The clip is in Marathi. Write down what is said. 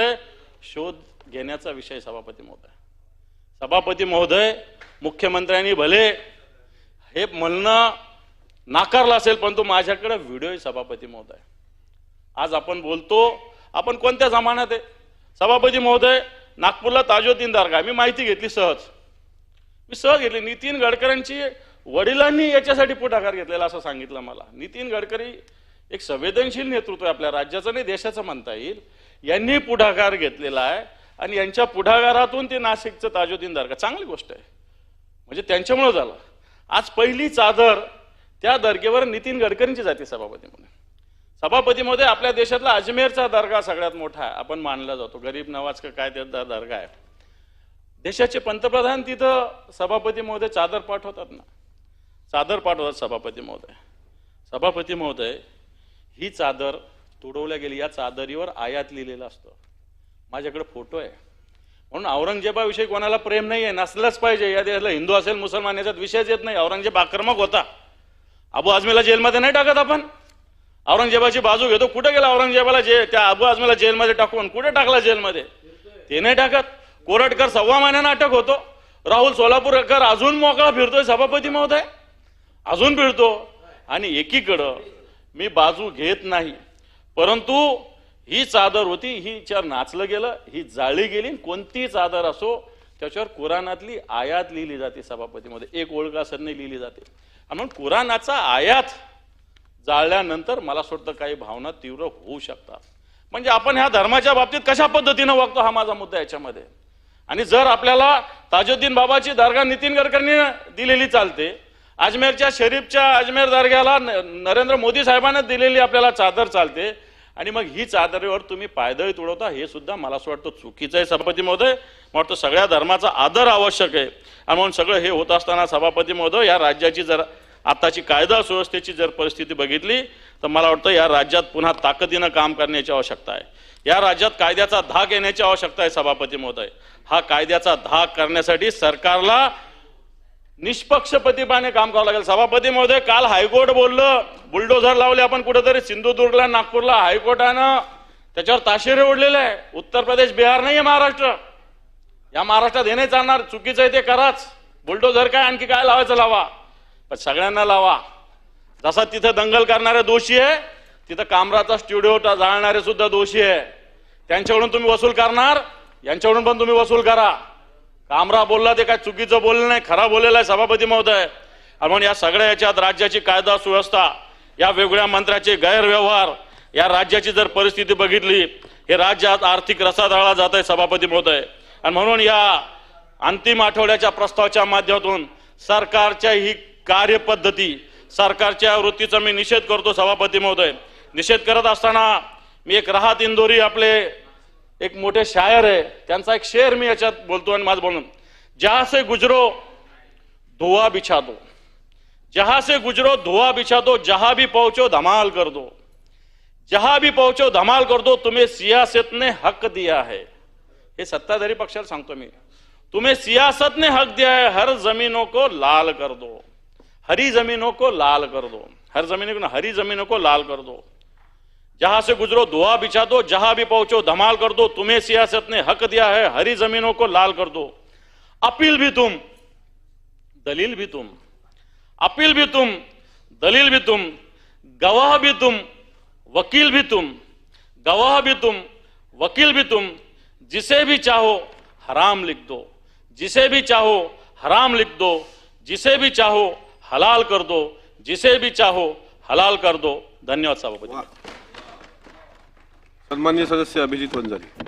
शोध घेण्याचा विषय सभापती महोदय. सभापती महोदय मुख्यमंत्र्यांनी भले हे म्हणणं नाकारलं असेल परंतु माझ्याकडे व्हिडिओ सभापती महोदय. आज आपण बोलतो आपण कोणत्या जमान्यात आहे? सभापती महोदय नागपूरला ताजोद्दीन दारगा मी माहिती घेतली सहज. मी सहज घेतली. नितीन गडकरींची वडिलांनी याच्यासाठी पुढाकार घेतलेला असं सांगितलं मला. नितीन गडकरी एक संवेदनशील नेतृत्व आहे आपल्या राज्याचं नाही देशाचं म्हणता येईल. यांनी पुढाकार घेतलेला आहे आणि यांच्या पुढाकारातून ते नाशिकचं ताजुद्दीन दर्गा. चांगली गोष्ट आहे. म्हणजे त्यांच्यामुळं झालं. आज पहिली चादर त्या दर्गेवर नितीन गडकरींची जाते सभापतीमध्ये. सभापतीमध्ये आपल्या देशातला अजमेरचा दर्गा सगळ्यात मोठा आहे. आपण मानला जातो. गरीब नवाज का काय त्याचा दर्गा आहे. देशाचे पंतप्रधान तिथं सभापती महोदय चादर पाठवतात ना. चादर पाठवतात सभापती महोदय सभापती महोदय ही चादर तुडवल्या गेली. या चादरीवर आयात लिहिलेलं असतं. माझ्याकडे फोटो आहे. म्हणून औरंगजेबाविषयी कोणाला प्रेम नाही आहे नसलंच पाहिजे. या देशाला हिंदू असेल मुसलमान याच्यात विषयच येत नाही. औरंगजेब आक्रमक होता. अबू आझमीला जेलमध्ये नाही टाकत आपण. औरंगजेबाची बाजू घेतो. कुठे गेला औरंगजेबाला जे त्या अबू आझमीला जेलमध्ये टाकून? कुठे टाकला जेलमध्ये? ते नाही टाकत. कोरटकर सव्वा महिन्यानं अटक होतो. राहुल सोलापूरकर अजून मोकळा फिरतोय सभापती महोदय. अजून फिरतो. आणि एकीकडं मी बाजू घेत नाही. परंतु ही चादर होती हिच्यावर नाचलं गेलं ही जाळली गेली कोणतीही चादर असो त्याच्यावर कुराणातली आयात लिहिली जाते सभापतीमध्ये. एक ओळखासरने लिहिली जाते. म्हणून कुराणाचा आयात जाळल्यानंतर मला असं काही भावना तीव्र होऊ शकतात. म्हणजे आपण ह्या धर्माच्या बाबतीत कशा पद्धतीनं वागतो हा माझा मुद्दा याच्यामध्ये. आणि जर आपल्याला ताजुद्दीन बाबाची दर्गा नितीन गडकरींनी दिलेली चालते अजमेरच्या शरीफच्या अजमेर दर्ग्याला न- नरेंद्र मोदी साहेबांना दिलेली आपल्याला चादर चालते आणि मग ही चादरीवर तुम्ही पायदळी तुडवता हे सुद्धा मला असं वाटतं चुकीचं आहे सभापती महोदय. वाटतं सगळ्या धर्माचा आदर आवश्यक आहे. आणि म्हणून सगळं हे होत असताना सभापती महोदय या राज्याची जर आताची कायदा सुव्यवस्थेची जर परिस्थिती बघितली तर मला वाटतं या राज्यात पुन्हा ताकदीनं काम करण्याची आवश्यकता आहे. या राज्यात कायद्याचा धाक येण्याची आवश्यकता आहे सभापती महोदय. हा कायद्याचा धाक करण्यासाठी सरकारला निष्पक्षपतीपणे काम करावं लागेल. सभापती महोदय काल हायकोर्ट बोललं बुलडोझर लावले आपण कुठेतरी सिंधुदुर्गला नागपूरला. हायकोर्टानं त्याच्यावर ताशेरे ओढलेले आहे. उत्तर प्रदेश बिहार नाही आहे महाराष्ट्र. या महाराष्ट्रात हे नाही चालणार चुकीचं आहे ते कराच. बुलडोझर काय आणखी काय लावायचं लावा? पण सगळ्यांना लावा. जसा तिथं दंगल करणारे दोषी आहे तिथं कामराचा स्टुडिओ जाळणारे सुद्धा दोषी आहे. त्यांच्याकडून तुम्ही वसूल करणार यांच्याकडून पण तुम्ही वसूल करा. कामरा बोलला ते काय चुकीचं बोललं नाही खरा बोललेला आहे सभापती महोदय. आणि म्हणून या सगळ्या याच्यात राज्याची कायदा सुव्यवस्था या वेगवेगळ्या मंत्र्याचे गैरव्यवहार या राज्याची जर परिस्थिती बघितली हे राज्यात आर्थिक रसातळा जात आहे सभापती महोदय. आणि म्हणून या अंतिम आठवड्याच्या प्रस्तावाच्या माध्यमातून सरकारच्या ही कार्यपद्धती सरकारच्या वृत्तीचा मी निषेध करतो सभापती महोदय. निषेध करत असताना मी एक राहत इंदोरी आपले एक मोठे शायर आहे. त्यांचा एक शेर मी याच्यात बोलतो आणि माझं बोलून. जहा से गुजरो धुआ बिछा दो जहां से गुजरो धुआ बिछा दो जहां भी पहुंचो धमाल कर दो. जहां भी पहुंचो धमाल कर दो तुम्हें सियासत ने हक दिया है. हे सत्ताधारी पक्षाला सांगतो मी. तुम्हें सियासत ने हक दिया है हर जमीनों को लाल कर दो. हरी जमीनों को लाल कर दो. हर जमीनों को हरी जमीनों को लाल कर दो. जहाँ से गुजरो, दुआ बिछा दो, जहाँ भी पहुंचो, धमाल कर दो, तुम्हें सियासत ने हक दिया है, हरी जमीनों को लाल कर दो। अपील भी तुम, दलील भी तुम, अपील भी तुम, दलील भी तुम, गवाह भी तुम, वकील भी तुम, गवाह भी तुम, वकील भी तुम, जिसे भी चाहो, हराम लिख दो, जिसे भी चाहो, हराम लिख दो, जिसे भी चाहो, हलाल कर दो, जिसे भी चाहो, हलाल कर दो। धन्यवाद सभापती सन्मान्य सदस्य अभिजित वंजारी.